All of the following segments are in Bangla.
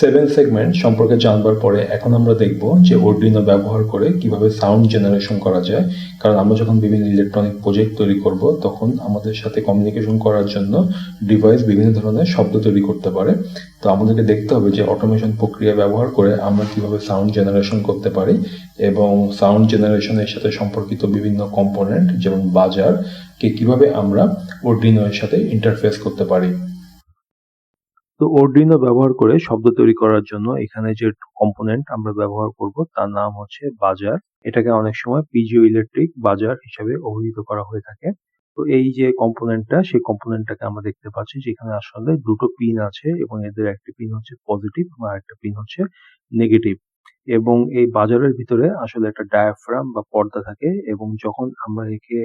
সেভেন সেগমেন্ট সম্পর্কে জানবার পরে এখন আমরা দেখব যে অর্ডিনো ব্যবহার করে কীভাবে সাউন্ড জেনারেশন করা যায়। কারণ আমরা যখন বিভিন্ন ইলেকট্রনিক প্রজেক্ট তৈরি করব, তখন আমাদের সাথে কমিউনিকেশন করার জন্য ডিভাইস বিভিন্ন ধরনের শব্দ তৈরি করতে পারে। তো আমাদেরকে দেখতে হবে যে অটোমেশন প্রক্রিয়া ব্যবহার করে আমরা কীভাবে সাউন্ড জেনারেশন করতে পারি এবং সাউন্ড জেনারেশনের সাথে সম্পর্কিত বিভিন্ন কম্পোনেন্ট যেমন বাজার, কে কীভাবে আমরা অর্ডিনো এর সাথে ইন্টারফেস করতে পারি। তো অর্ডিনো ব্যবহার করে শব্দ তৈরি করার জন্য এখানে যে কম্পোনেন্ট আমরা ব্যবহার করব, তার নাম হচ্ছে বাজার। এটাকে অনেক সময় পিজিও ইলেকট্রিক বাজার হিসাবে অভিহিত করা হয়ে থাকে। তো এই যে কম্পোনেন্টটা সেই কম্পোনেন্টটাকে আমরা দেখতে পাচ্ছি যেখানে আসলে দুটো পিন আছে এবং এদের একটি পিন হচ্ছে পজিটিভ এবং আরেকটা পিন হচ্ছে নেগেটিভ এবং এই বাজারের ভিতরে আসলে একটা ডায়াফ্রাম বা পর্দা থাকে এবং যখন আমরা একে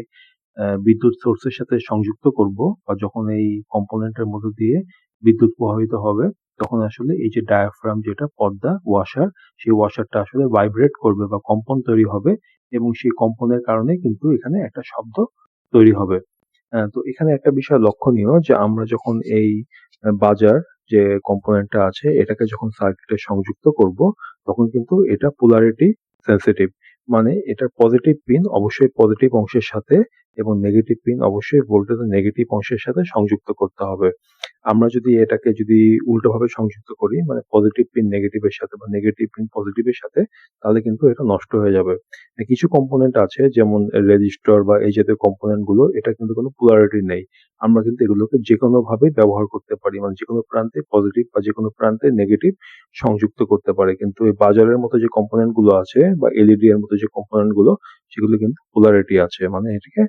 বিদ্যুৎ সোর্সের সাথে সংযুক্ত করব বা যখন এই কম্পোনেন্টের মধ্য দিয়ে বিদ্যুৎ প্রভাবিত হবে, তখন আসলে এই যে ডায়াফ্রাম যেটা পর্দা ওয়াশার সেই ওয়াশারটা আসলে ভাইব্রেট করবে বা কম্পন তৈরি হবে এবং সেই কম্পনের কারণে কিন্তু এখানে একটা শব্দ তৈরি হবে। তো এখানে একটা বিষয় লক্ষণীয় যে আমরা যখন এই বাজার যে কম্পোনেন্টটা আছে, এটাকে যখন সার্কিটে সংযুক্ত করব, তখন কিন্তু এটা পোলারিটি সেন্সিটিভ মানে এটা পজিটিভ পিন অবশ্যই পজিটিভ অংশের সাথে এবং নেগেটিভ পিন অবশ্যই ভোল্টেজ নেগেটিভ অংশের সাথে সংযুক্ত করতে হবে। আমরা যদি এটাকে যদি উল্টোভাবে সংযুক্ত করি মানে পজিটিভ পিন নেগেটিভের সাথে বা নেগেটিভ পিন পজিটিভের সাথে, তাহলে কিন্তু এটা নষ্ট হয়ে যাবে। কিছু কম্পোনেন্ট আছে, যেমন রেজিস্টর বা এই জাতীয় কম্পোনেন্টগুলো, এটা কিন্তু কোনো পোলারিটি নেই। আমরা কিন্তু এগুলোকে যে ভাবে ব্যবহার করতে পারি মানে যে কোনো প্রান্তে পজিটিভ বা যে কোনো প্রান্তে নেগেটিভ সংযুক্ত করতে পারে। কিন্তু এই বাজারের মতো যে কম্পোনেন্টগুলো আছে বা এলইডি এর মতো যে কম্পোনেন্টগুলো সেগুলো কিন্তু পোলারিটি আছে। মানে এটাকে,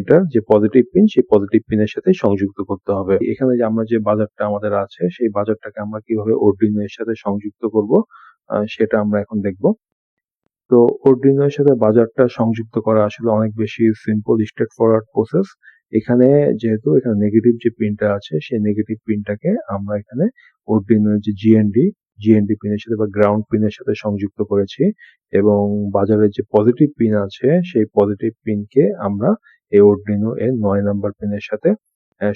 এটা যে পজিটিভ পিন সেই পজিটিভ পিনের সাথে সংযুক্ত করতে হবে। এখানে যে আমরা যে বাজারটা আমাদের আছে, সেই বাজারটাকে আমরা কীভাবে অর্ডিনো এর সাথে সংযুক্ত করব সেটা আমরা এখন দেখব। তো অর্ডিনো এর সাথে বাজারটা সংযুক্ত করা আসলে অনেক বেশি সিম্পল স্ট্রেট ফরওয়ার্ড প্রসেস এখানে যেহেতু এখানে নেগেটিভ যে পিনটা আছে, সেই নেগেটিভ পিনটাকে আমরা এখানে অর্ডিনো যে জিএনডি জিএনডি পিনের সাথে বা গ্রাউন্ড পিনের সাথে সংযুক্ত করেছি এবং বাজারের যে পজিটিভ পিন আছে, সেই পজিটিভ পিনকে আমরা এই অর্ডিনো এর নয় নাম্বার পিনের সাথে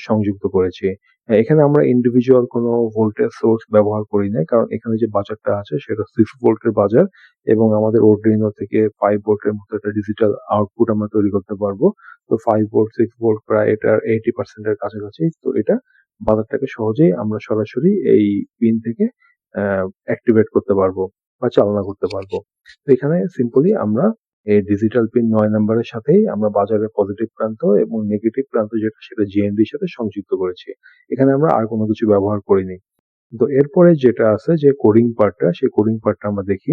সংযুক্ত করেছি। এখানে আমরা ইন্ডিভিজুয়াল কোনো ভোল্টেজ সোর্স ব্যবহার করি না কারণ এখানে যে বাজারটা আছে, সেটা সিক্স ভোল্টের বাজার এবং আমাদের অর্ডিনো থেকে ফাইভ ভোল্টের মতো একটা ডিজিটাল আউটপুট আমরা তৈরি করতে পারব। তো ফাইভ ভোল্ট সিক্স ভোল্ট প্রায় এটার এইটি পার্সেন্টের কাছাকাছি, তো এটা বাজারটাকে সহজেই আমরা সরাসরি এই পিন থেকে অ্যাক্টিভেট করতে পারব বা চালনা করতে পারব। তো এখানে সিম্পলি আমরা এই ডিজিটাল পিন নয় নাম্বারের সাথেই আমরা বাজারের পজিটিভ প্রান্ত এবং নেগেটিভ প্রান্ত যেটা, সেটা জিএনডির সাথে সংযুক্ত করেছি। এখানে আমরা আর কোনো কিছু ব্যবহার করিনি। তো এরপরে যেটা আছে যে কোডিং পার্টটা সেই কোডিং পার্টটা আমরা দেখি।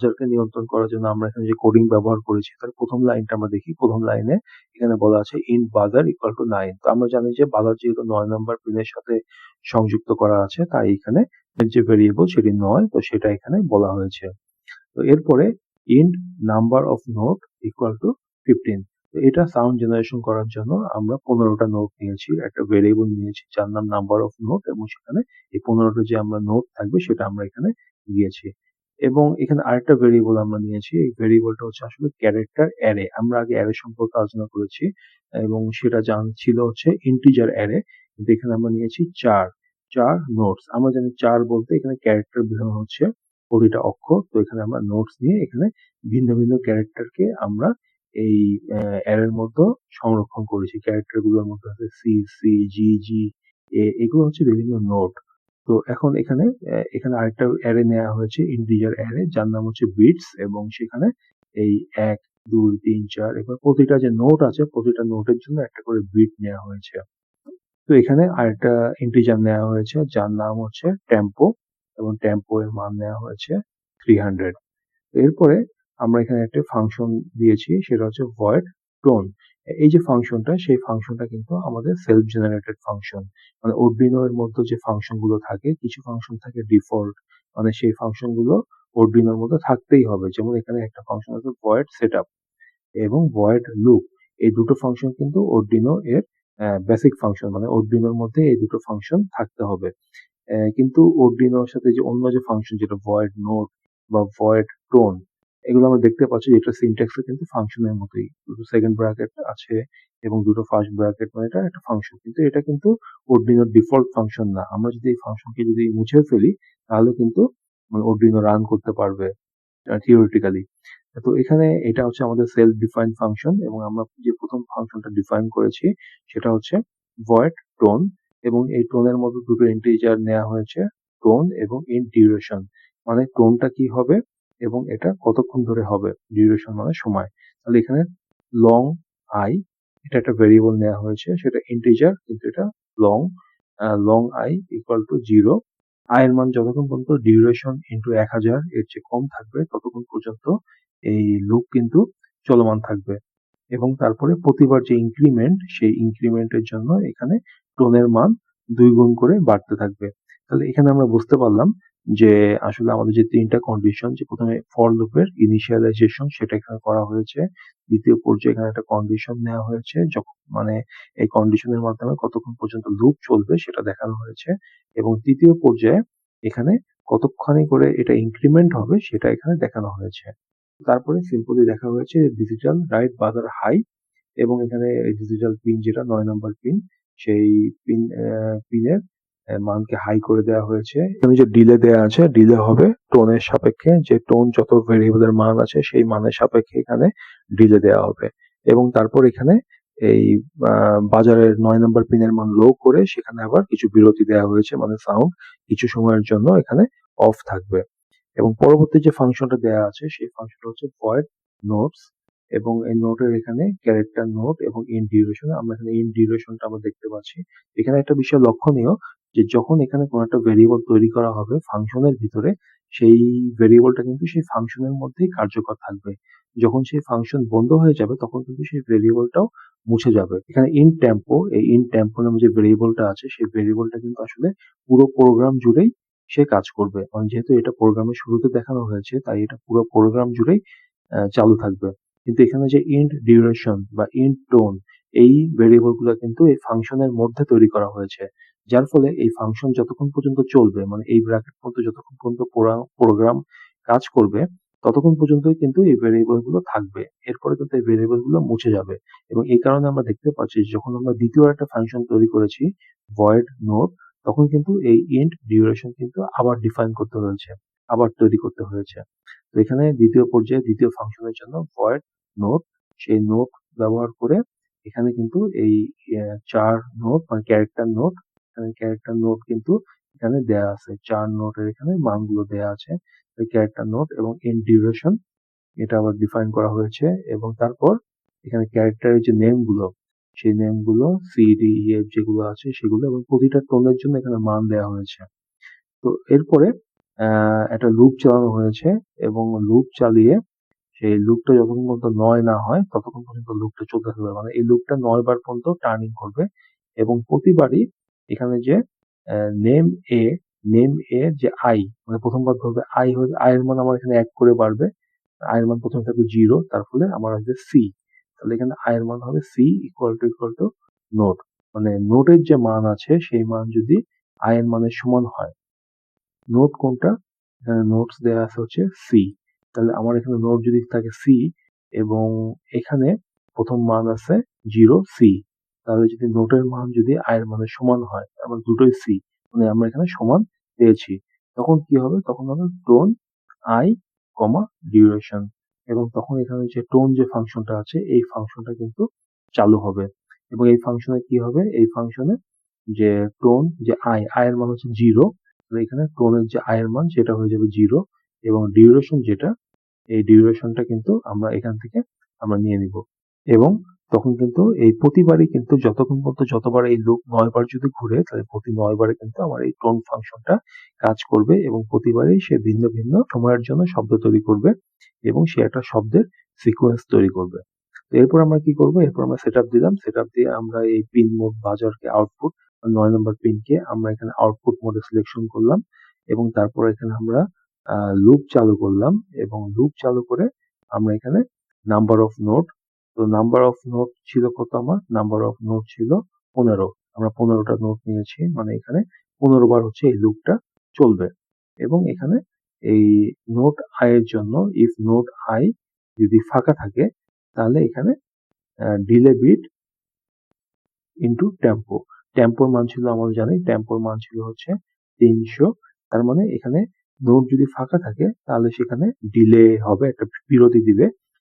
বাজারকে নিয়ন্ত্রণ করার জন্য আমরা এখানে যে কোডিং ব্যবহার করেছি, তার প্রথম লাইনটা আমরা দেখি। প্রথম লাইনে এখানে বলা আছে ইন বাজার ইকুয়াল টু নাইন তো আমরা জানি যে বাজার যেহেতু নয় নাম্বার পিনের সাথে সংযুক্ত করা আছে, তাই এখানে যে ভেরিয়েবল সেটি নয়, তো সেটা এখানে বলা হয়েছে। তো এরপরে int number of note equal to fifteen তো এটা সাউন্ড জেনারেশন করার জন্য আমরা পনেরোটা নোট নিয়েছি, একটা ভেরিয়েবল নিয়েছি যার নাম নাম্বার অফ নোট এবং সেখানে এই পনেরোটা যে আমরা নোট থাকবে সেটা আমরা এখানে দিয়েছি। এবং এখানে আরেকটা ভেরিয়েবল আমরা নিয়েছি, এই ভেরিয়েবলটা হচ্ছে আসলে ক্যারেক্টার অ্যারে আমরা আগে অ্যারে সম্পর্কে আলোচনা করেছি এবং সেটা জান, ছিল হচ্ছে ইন্টিজার অ্যারে কিন্তু এখানে আমরা নিয়েছি চার। চার নোটস আমরা জানি চার বলতে এখানে ক্যারেক্টার বোঝানো হচ্ছে, প্রতিটা অক্ষর। তো এখানে আমরা নোটস নিয়ে এখানে ভিন্ন ভিন্ন ক্যারেক্টারকে আমরা এই অ্যারের মধ্যে সংরক্ষণ করেছি। ক্যারেক্টারগুলোর মধ্যে আছে সি সি জি জি এ এগুলো হচ্ছে বিভিন্ন নোট তো এখন এখানে এখানে আরেকটা অ্যারে নেওয়া হয়েছে ইন্টিজার অ্যারে যার নাম হচ্ছে বিটস এবং সেখানে এই এক, দুই, তিন, চার এবার প্রতিটা যে নোট আছে, প্রতিটা নোটের জন্য একটা করে বিট নেওয়া হয়েছে। তো এখানে আরেকটা ইন্টিজার নেওয়া হয়েছে, যার নাম হচ্ছে টেম্পো এবং টেম্পো এর মান নেওয়া হয়েছে থ্রি হান্ড্রেড এরপরে আমরা এখানে একটা ফাংশন দিয়েছি, সেটা হচ্ছে ভয়েড টোন এই যে ফাংশনটা সেই ফাংশনটা কিন্তু আমাদের সেলফ জেনারেটেড ফাংশন মানে অর্ডিনো এর মধ্যে যে ফাংশনগুলো থাকে, কিছু ফাংশন থাকে ডিফল্ট মানে সেই ফাংশনগুলো অর্ডিনোর মধ্যে থাকতেই হবে। যেমন এখানে একটা ফাংশন আছে ভয়েড সেটআপ এবং ভয়েড লুপ এই দুটো ফাংশন কিন্তু অর্ডিনো এর বেসিক ফাংশন মানে অর্ডিনোর মধ্যে এই দুটো ফাংশন থাকতে হবে। কিন্তু অর্ডিনোর সাথে যে অন্য যে ফাংশন যেটা ভয়েড নোট বা ভয়েড টোন এগুলো আমরা দেখতে পাচ্ছি যে এটা সিনট্যাক্সে কিন্তু ফাংশনের মতোই। দুটো সেকেন্ড ব্র্যাকেট আছে এবং দুটো ফার্স্ট ব্র্যাকেট মানে এটা একটা ফাংশন কিন্তু এটা কিন্তু অর্ডিনোর ডিফল্ট ফাংশন না। আমরা যদি এই ফাংশনকে যদি মুছে ফেলি, তাহলে কিন্তু মানে Arduino রান করতে পারবে থিওরিটিক্যালি তো এখানে এটা হচ্ছে আমাদের সেলফ ডিফাইন্ড ফাংশন এবং আমরা যে প্রথম ফাংশনটা ডিফাইন করেছি, সেটা হচ্ছে ভয়েড টোন এবং এই টোনের মধ্যে দুটো ইন্টিজার নেওয়া হয়েছে টোন এবং ইন ডিউরেশন মানে টোনটা কি হবে এবং এটা কতক্ষণ ধরে হবে? ডিউরেশন মানে সময়। তাহলে এখানে লং আই এটা একটা ভেরিয়েবল নেওয়া হয়েছে, সেটা ইন্টিজার কিন্তু এটা long long i equal to zero i এর মান যতক্ষণ পর্যন্ত ডিউরেশন ইন্টু এক হাজার এর চেয়ে কম থাকবে, ততক্ষণ পর্যন্ত এই লুপ কিন্তু চলমান থাকবে। এবং তারপরে প্রতিবার যে ইনক্রিমেন্ট সেই ইনক্রিমেন্টের জন্য এখানে টোনের মান দুই গুণ করে বাড়তে থাকবে। তাহলে এখানে আমরা বুঝতে পারলাম যে আসলে আমাদের যে তিনটা কন্ডিশন যে প্রথমে ফর লুপের ইনিশিয়ালাইজেশন সেটা এখানে করা হয়েছে। দ্বিতীয় পর্যায়ে এখানে একটা কন্ডিশন নেওয়া হয়েছে, যখন মানে এই কন্ডিশনের মাধ্যমে কতক্ষণ পর্যন্ত লুপ চলবে সেটা দেখানো হয়েছে। এবং তৃতীয় পর্যায়ে এখানে কতক্ষণে করে এটা ইনক্রিমেন্ট হবে সেটা এখানে দেখানো হয়েছে। তারপরে সিম্পলি দেখা হয়েছে ডিজিটাল রাইট বাজার হাই এবং এখানে ডিজিটাল পিন যেটা নয় নম্বর পিন সেই পিন পিনের মানকে হাই করে দেওয়া হয়েছে। এখানে যে ডিলে দেওয়া আছে ডিলে হবে টোনের সাপেক্ষে। যে টোন যত ভেরিয়েবলের মান আছে, সেই মানের সাপেক্ষে এখানে ডিলে দেওয়া হবে। এবং তারপর এখানে এই বাজারের নয় নম্বর পিনের মান লো করে সেখানে আবার কিছু বিরতি দেওয়া হয়েছে মানে সাউন্ড কিছু সময়ের জন্য এখানে অফ থাকবে। এবং পরবর্তী যে ফাংশনটা দেওয়া আছে, সেই ফাংশনটা হচ্ছে ভয়েড নোটস এবং এই নোটের এখানে ক্যারেক্টার নোট এবং ইন ডিউরেশন আমরা এখানে ইন ডিউরেশনটা আমরা দেখতে পাচ্ছি। এখানে একটা বিষয় লক্ষণীয় যে যখন এখানে কোনো একটা ভেরিয়েবল তৈরি করা হবে ফাংশনের ভিতরে, সেই ভেরিয়েবলটা কিন্তু সেই ফাংশনের মধ্যেই কার্যকর থাকবে। যখন সেই ফাংশন বন্ধ হয়ে যাবে, তখন কিন্তু সেই ভেরিয়েবলটাও মুছে যাবে। এখানে ইন টেম্পো এই ইন টেম্পো নামে যে ভেরিয়েবলটা আছে, সেই ভেরিয়েবলটা কিন্তু আসলে পুরো প্রোগ্রাম জুড়েই সে কাজ করবে। কারণ যেহেতু এটা প্রোগ্রামের শুরুতে দেখানো হয়েছে, তাই এটা পুরো প্রোগ্রাম জুড়েই চালু থাকবে। কিন্তু এখানে যে ইন্ট ডিউরেশন বা ইন্ট টোন এই ভেরিয়েবলগুলো কিন্তু এই ফাংশনের মধ্যে তৈরি করা হয়েছে। যার ফলে এই ফাংশন যতক্ষণ পর্যন্ত চলবে মানে এই ব্র্যাকেট মধ্যে যতক্ষণ পর্যন্ত প্রোগ্রাম কাজ করবে, ততক্ষণ পর্যন্তই কিন্তু এই ভেরিয়েবলগুলো থাকবে। এরপরে কিন্তু এই ভেরিয়েবলগুলো মুছে যাবে। এবং এই কারণে আমরা দেখতে পাচ্ছি যখন আমরা দ্বিতীয় একটা ফাংশন তৈরি করেছি ভয়েড নোট তখন কিন্তু এই ইন্ট ডিউরেশন কিন্তু আবার ডিফাইন করতে হয়েছে, আবার তৈরি করতে হয়েছে। তো এখানে দ্বিতীয় পর্যায়ে, দ্বিতীয় ফাংশনের জন্য ভয়েড নোট সেই নোট ব্যবহার করে এখানে কিন্তু এই চার নোট মানে ক্যারেক্টার নোট এখানে ক্যারেক্টার নোট কিন্তু এখানে দেয়া আছে। চার নোটের এখানে মানগুলো দেয়া আছে ওই ক্যারেক্টার নোট এবং ইন ডিউরেশন এটা আবার ডিফাইন করা হয়েছে এবং তারপর এখানে ক্যারেক্টারের যে নেমগুলো সেই নেমগুলো সি ডি ই এফ যেগুলো আছে সেগুলো এবং প্রতিটা টোনের জন্য এখানে মান দেওয়া হয়েছে। তো এরপরে একটা লুপ চালানো হয়েছে এবং লুপ চালিয়ে সেই লুপটা যতক্ষণ পর্যন্ত নয় না হয়, ততক্ষণ পর্যন্ত লুপটা চলতে থাকবে। মানে এই লুপটা নয় বার পর্যন্ত টার্নিং করবে এবং প্রতিবারই এখানে যে নেম এ নেম এ যে আই মানে প্রথমবার ধরবে আই হয়ে আই এর মান আমার এখানে এক করে বাড়বে। আই এর মান প্রথমে থাকবে জিরো তার ফলে আমার আসবে সি তাহলে এখানে আই এর মান হবে C equal to equal to note মানে নোটের যে মান আছে, সেই মান যদি আই এর মানের সমান হয় নোট কোনটা? এখানে নোটস দেওয়া আছে হচ্ছে সি তাহলে আমার এখানে নোট যদি থাকে সি এবং এখানে প্রথম মান আছে জিরো সি তাহলে যদি নোটের মান যদি আয়ের মানের সমান হয় আমার দুটোই সি মানে আমরা এখানে সমান পেয়েছি। তখন কি হবে? তখন হবে টোন আই কমা ডিউরেশন এবং তখন এখানে যে টোন যে ফাংশনটা আছে, এই ফাংশনটা কিন্তু চালু হবে। এবং এই ফাংশনে কি হবে? এই ফাংশনে যে টোন যে আয় আয়ের মান হচ্ছে জিরো এখানে টোনের যে আয়ের মান, সেটা হয়ে যাবে জিরো এবং ডিউরেশন যেটা, এই ডিউরেশনটা কিন্তু আমরা এখান থেকে আমরা নিয়ে নিব। এবং তখন কিন্তু এই প্রতিবারই কিন্তু যতক্ষণ পর্যন্ত যতবার এই লুপ নয় বার যদি ঘুরে, তাহলে প্রতি নয়বারে কিন্তু আমার এই টোন ফাংশনটা কাজ করবে এবং প্রতিবারই সে ভিন্ন ভিন্ন সময়ের জন্য শব্দ তৈরি করবে এবং সে একটা শব্দের সিকোয়েন্স তৈরি করবে। এরপর আমরা কি করব? এরপর আমরা সেট দিলাম। সেট দিয়ে আমরা এই পিন মোড বাজারকে আউটপুট নয় নম্বর পিনকে আমরা এখানে আউটপুট মোডে সিলেকশন করলাম এবং তারপর এখানে আমরা লুপ চালু করলাম এবং লুপ চালু করে আমরা এখানে নাম্বার অফ নোট তো নাম্বার অফ নোট ছিল কত আমার? নাম্বার অফ নোট ছিল পনেরো। আমরা পনেরোটা নোট নিয়েছি মানে এখানে পনেরো বার হচ্ছে এই লুপটা চলবে। এবং এখানে এই নোট আই এর জন্য ইফ নোট আই যদি ফাঁকা থাকে, তাহলে এখানে ডিলে বিট ইন্টু টেম্পো টেম্পোর মান ছিল আমরা জানি টেম্পোর মান ছিল হচ্ছে তিনশো। তার মানে এখানে নোট যদি ফাঁকা থাকে, তাহলে সেখানে ডিলে হবে, একটা বিরতি দিবে।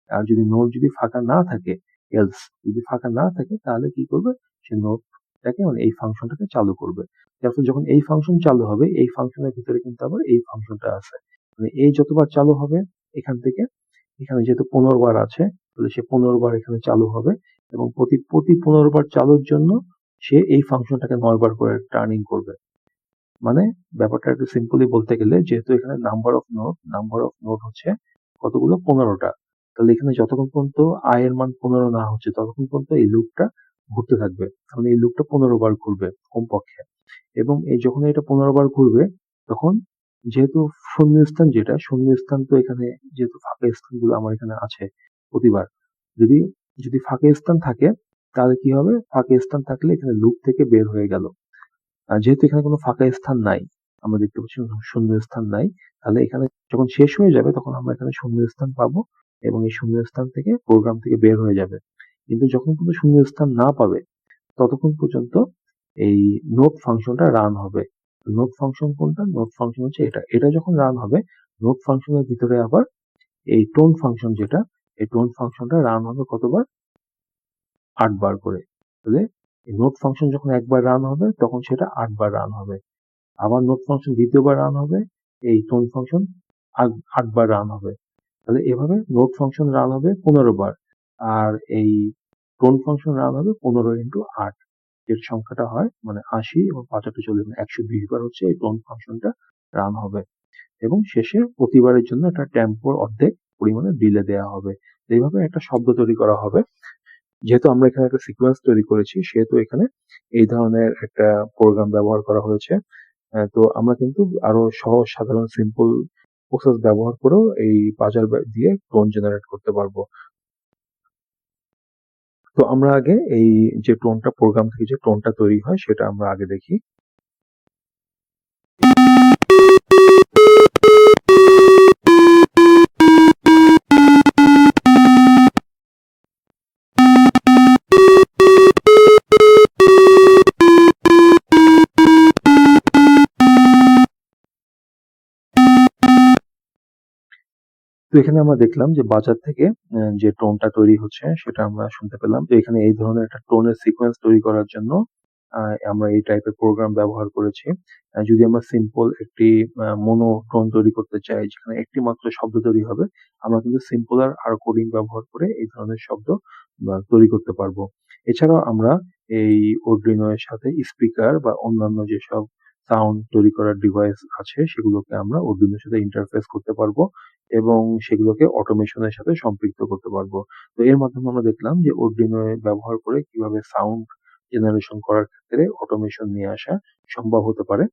আর যদি নোড যদি ফাঁকা না থাকে এলস যদি ফাঁকা না থাকে, তাহলে কি করবে? সে নোডটাকে মানে এই ফাংশনটাকে চালু করবে। তারপর যখন এই ফাংশন চালু হবে, এই ফাংশনের ভিতরে কিন্তু আবার এই ফাংশনটা আছে। মানে এই যতবার চালু হবে এখান থেকে, এখানে যেহেতু পনেরো বার আছে, তাহলে সে পনেরো বার এখানে চালু হবে এবং প্রতি প্রতি পনেরো বার চালুর জন্য সে এই ফাংশনটাকে নয় বার করে টার্নিং করবে। মানে ব্যাপারটা একটু সিম্পলি বলতে গেলে, যেহেতু এখানে number of note number of note হচ্ছে কতগুলো? পনেরোটা। তাহলে এখানে যতক্ষণ পর্যন্ত আয়ের মান পনেরো না হচ্ছে, ততক্ষণ পর্যন্ত এই লুপটা ঘুরতে থাকবে। তাহলে এই লুপটা পনেরো বার ঘুরবে কমপক্ষে। এবং এই যখন এটা পনেরো বার ঘুরবে, তখন যেহেতু শূন্যস্থান যেটা, শূন্যস্থান তো এখানে যেহেতু ফাঁকা স্থানগুলো আমার এখানে আছে প্রতিবার। যদি যদি ফাঁকা স্থান থাকে, তাহলে কি হবে? ফাঁকা স্থান থাকলে এখানে লুপ থেকে বের হয়ে গেল। আর যেহেতু এখানে কোনো ফাঁকা স্থান নাই, আমরা দেখতে পাচ্ছি শূন্য স্থান নাই, তাহলে এখানে যখন শেষ হয়ে যাবে, তখন আমরা এখানে শূন্য স্থান পাবো। এবং এই শূন্য স্থান থেকে প্রোগ্রাম থেকে বের হয়ে যাবে। কিন্তু যখন পর্যন্ত শূন্য স্থান না পাবে, ততক্ষণ পর্যন্ত এই নোট ফাংশনটা রান হবে। নোট ফাংশন কোনটা? নোট ফাংশন হচ্ছে এটা। এটা যখন রান হবে নোট ফাংশনের ভিতরে আবার এই টোন ফাংশন যেটা, এই টোন ফাংশনটা রান হবে কতবার? আটবার করে। তাহলে নোট ফাংশন যখন একবার রান হবে, তখন সেটা আটবার রান হবে। আবার নোট ফাংশন দ্বিতীয়বার রান হবে, এই টোন ফাংশন আটবার রান হবে। তাহলে এভাবে নোট ফাংশন রান হবে পনেরো বার আর এই টোন ফাংশন রান হবে পনেরো ইন্টু আট। এর সংখ্যাটা হয় মানে আশি এবং পাঁচাত্তর চল্লিশ মানে একশো বিশ বার হচ্ছে এই টোন ফাংশনটা রান হবে। এবং শেষে প্রতিবারের জন্য একটা টেম্পোর অর্ধেক পরিমাণে ডিলে দেওয়া হবে। এইভাবে একটা শব্দ তৈরি করা হবে। যেহেতু আমরা এখানে একটা সিকোয়েন্স তৈরি করেছি, সেহেতু এখানে এই ধরনের একটা প্রোগ্রাম ব্যবহার করা হয়েছে। তো আমরা কিন্তু আরও সহজ, সাধারণ সিম্পল প্রসেস ব্যবহার করেও এই বাজার দিয়ে টোন জেনারেট করতে পারব। তো আমরা আগে এই যে টোনটা প্রোগ্রাম থেকে যে টোনটা তৈরি হয়, সেটা আমরা আগে দেখি। তো এখানে আমরা দেখলাম যে বাজার থেকে যে টোনটা তৈরি হচ্ছে সেটা আমরা শুনতে পেলাম। তো এখানে এই ধরনের একটা টোনের সিকোয়েন্স তৈরি করার জন্য আমরা এই টাইপের প্রোগ্রাম ব্যবহার করেছি। যদি আমরা সিম্পল একটি মনো টোন তৈরি করতে চাই, যেখানে একটি মাত্র শব্দ তৈরি হবে, আমরা কিন্তু সিম্পলার আর কোডিং ব্যবহার করে এই ধরনের শব্দ তৈরি করতে পারব। এছাড়াও আমরা এই অর্ডিনো এর সাথে স্পিকার বা অন্যান্য যেসব সাউন্ড তৈরি করার ডিভাইস আছে, সেগুলোকে আমরা অর্ডিনোর সাথে ইন্টারফেস করতে পারব। এবং সেগুলোকে অটোমেশনের সাথে সম্পৃক্ত করতে পারব। তো এর মাধ্যমে আমরা দেখলাম যে অর্ডিনো ব্যবহার করে কীভাবে সাউন্ড জেনারেশন করার ক্ষেত্রে অটোমেশন নিয়ে আসা সম্ভব হতে পারে।